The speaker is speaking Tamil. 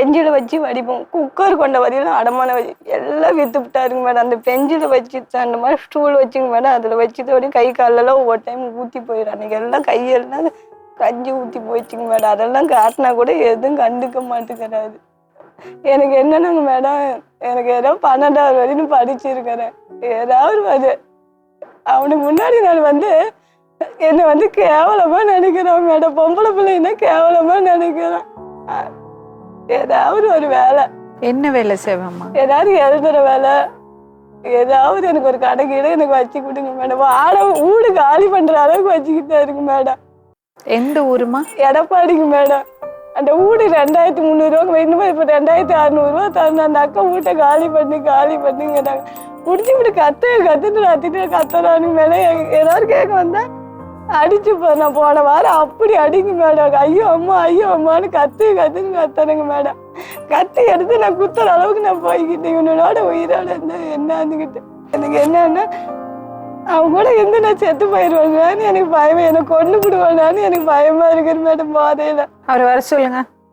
பெஞ்சில் வச்சு வடிப்போம். குக்கர் கொண்ட வரையிலும் அடமான வச்சு. எல்லாம் விற்று விட்டாருங்க மேடம் அந்த பெஞ்சில் வச்சு அந்த மாதிரி ஸ்டூல் வச்சுங்க மேடம் அதில் வச்சதோட கை காலெல்லாம் ஒவ்வொரு டைம் ஊற்றி போயிடும் அன்றைக்கி எல்லாம் கையெல்லாம் கஞ்சி ஊற்றி போயிடுச்சுங்க மேடம் அதெல்லாம் காட்டினா கூட எதுவும் கண்டுக்க மாட்டேங்கிறாரு. எனக்கு என்னென்னங்க மேடம் எனக்கு ஏதோ பன்னெண்டாவது வரையும் படிச்சிருக்கிறேன். ஏதாவது அது அவனுக்கு முன்னாடி நான் வந்து என்னை வந்து கேவலமாக நினைக்கிறான் மேடம் பொம்பளை பிள்ளைன்னா கேவலமாக நினைக்கிறான். ஏதாவது ஒரு வேலை. என்ன வேலை செய்வாம்மா? ஏதாவது எழுதுற வேலை. ஏதாவது எனக்கு ஒரு கடை கீழே எனக்கு வச்சு கொடுங்க மேடம். ஆட வீடு காலி பண்ற அளவுக்கு வச்சுக்கிட்டே இருக்கு மேடம். எந்த ஊருமா எடப்பாடிங்க மேடம். அந்த வீடு ரெண்டாயிரத்தி முந்நூறுவா வேணுமா இப்போ ரெண்டாயிரத்தி அறநூறுவா தரணும். அந்த அக்கா வீட்டை காலி பண்ணி காலி பண்ணுங்கிறாங்க. முடிச்சு இப்படி கத்து கத்துட்டு கத்திட்டு கத்துறானுங்க மேடம் ஏதாவது கேட்க வந்தா அடிச்சு போ நான் போன வாரம் அப்படி அடிங்க மேடம். ஐயோ அம்மா ஐயோ அம்மான்னு கத்து கத்துன்னு கத்துறேங்க மேடம். கத்தி எடுத்து நான் குத்துற அளவுக்கு நான் போய்கிட்டேன் இவனோட உயிரோட இருந்தேன் என்னந்துக்கிட்டு எனக்கு என்னன்னா அவங்க கூட இருந்து நான் செத்து போயிடுவேன்னு எனக்கு பயமா எனக்கு கொண்டு விடுவானான்னு எனக்கு பயமா இருக்குது மேடம் போதையில. அவர் வர சொல்லுங்க.